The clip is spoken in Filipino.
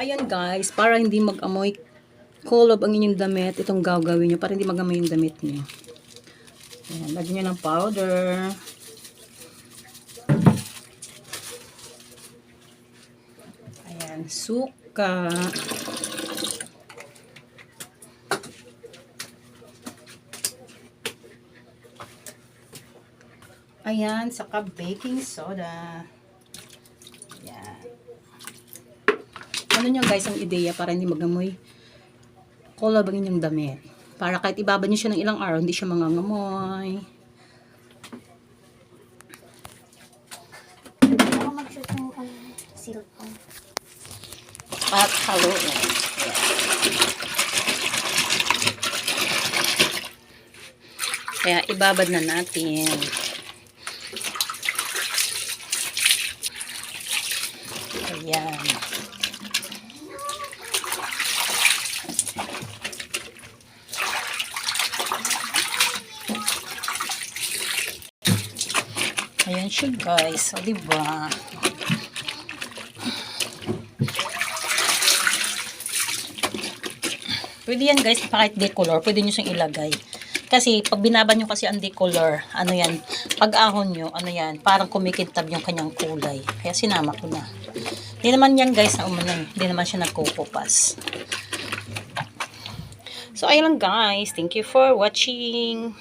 ayan guys, para hindi mag-amoy kulob ang inyong damit, itong gagawin nyo, para hindi mag-amoy yung damit nyo. Ayan, lagyan nyo ng powder. Ayan, suka. Ayan, saka baking soda. Ayan. Ano nyo guys ang ideya para hindi magamoy kulob ang inyong damit. Para kahit ibaba nyo siya ng ilang araw, hindi siya mangangamoy. Cellphone. At haluin. Kaya ibabad na natin. Ayan. Ayan siya guys. O diba? Pwede yan guys, kahit decolor, pwede nyo siyang ilagay. Kasi pag binaba nyo kasi ang decolor, ano yan, pag ahon nyo, ano yan, parang kumikintab yung kanyang kulay. Kaya sinama ko na. Hindi naman yan guys na umano, hindi naman siya nagkukupas. So ayun lang guys, thank you for watching.